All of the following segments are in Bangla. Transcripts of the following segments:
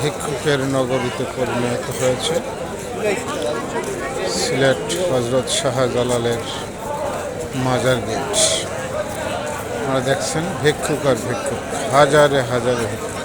ভিক্ষুকের নগরীতে পরিণত হয়েছে। সিলেট হজরত শাহজালালের মাজার গেট। আপনারা দেখছেন, ভিক্ষুক আর ভিক্ষুক, হাজারে হাজারে ভিক্ষুক।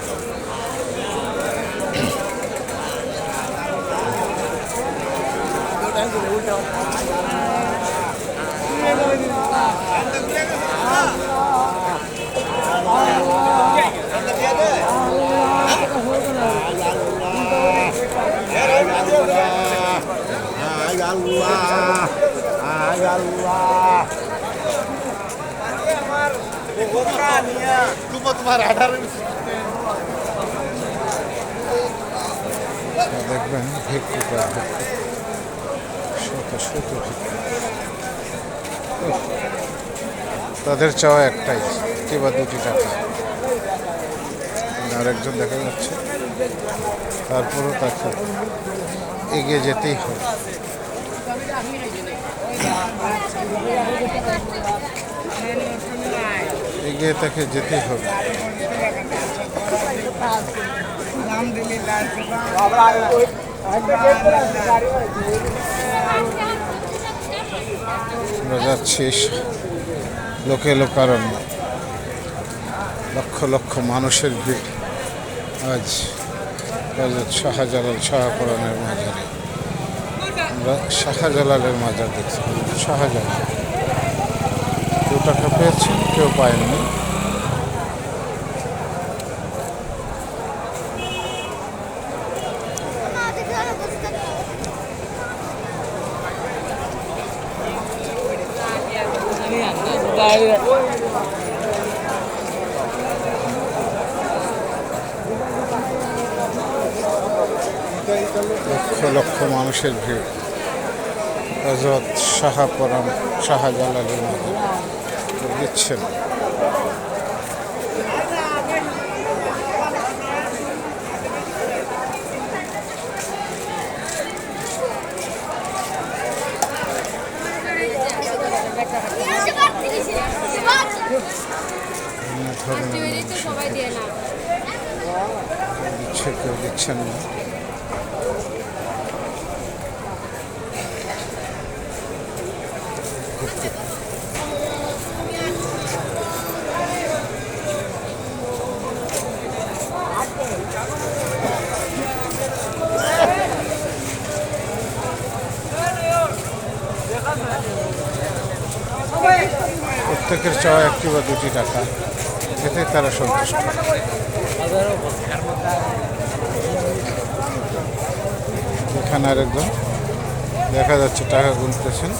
আঠার আপনারা দেখবেন তাদের চাওয়া একটাই একটি বা দুটি টাকা। আরেকজন দেখা যাচ্ছে, তারপরও তাকে এগিয়ে যেতেই হবে। এগিয়ে তাকে যেতেই হবে। আমরা যাচ্ছি লোকে লোকারণ্য। লক্ষ লক্ষ মানুষের ভিড়। আজ শাহজালাল শাহপুরানের মাজারে আমরা শাহজালালের মাজার দেখছি। শাহজালাল। কেউ টাকা পেয়েছেন কেউ পায়নি। লক্ষ লক্ষ মানুষের ভিড়। হজরত শাহপুরান শাহজালালের মাজারে দিচ্ছেন। সবাই দিয়ে না। দিচ্ছে কেউ দিচ্ছেন না। প্রত্যেকের চাওয়া একটি বা দুটি টাকা। এতে তারা সন্তুষ্ট। এখানে আরেকজন। দেখা যাচ্ছে টাকা গুনতেছেন।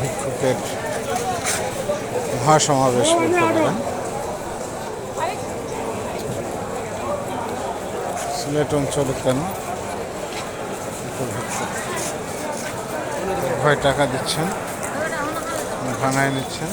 ভিক্ষুকের মহাসমাবেশ সিলেট অঞ্চলে কেন? ভিক্ষুক? ভয় টাকা দিচ্ছেন ভাঙায় নিচ্ছেন।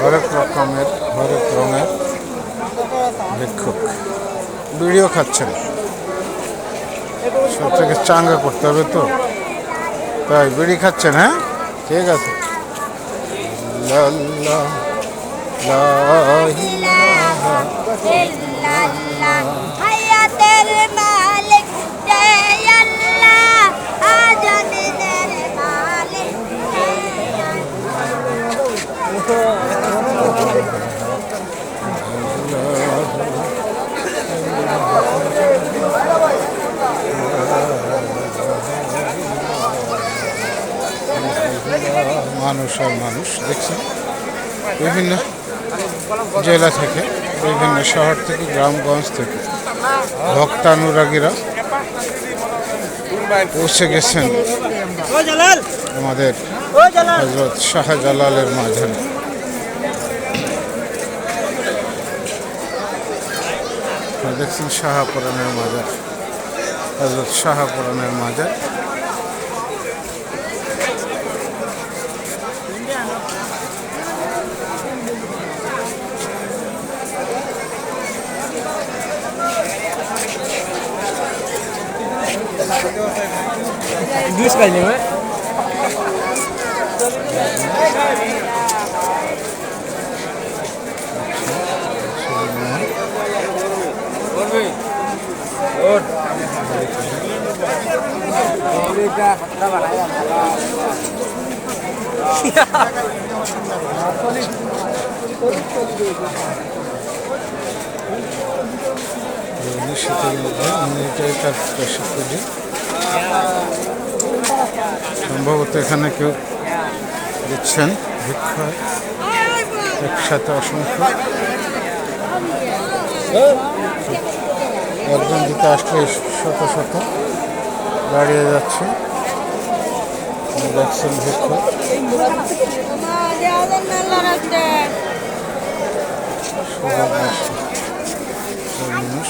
হরেক রকমের হরেক রঙের ভিক্ষুক বিড়িও খাচ্ছেন। সব থেকে চাঙ্গা করতে হবে তো তাই বিড়ি খাচ্ছেন হ্যাঁ ঠিক আছে লা আর মানুষ, দেখছেন? বিভিন্ন জেলা থেকে, বিভিন্ন শহর থেকে, গ্রামগঞ্জ থেকে। ভক্তানুরাগীরা পৌঁছে গেছেন আমাদের হজরত শাহজালালের আপনারা দেখছেন শাহাপুরানের মাজার, হজরত শাহাপুরানের মাজার। পাইনি ভাই? এগুলি শীতের মধ্যে আমি এটাই তার স্পেশাল করি সম্ভবত এখানে কেউ দিচ্ছেন ভিক্ষা একসাথে অসংখ্য। একজন দিতে আসলে শত শত দাঁড়িয়ে যাচ্ছে। দেখছেন ভিক্ষা। মানুষ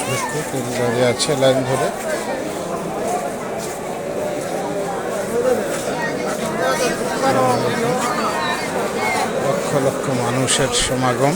দাঁড়িয়ে আছে লাইন ধরে লক্ষ লক্ষ মানুষের সমাগম।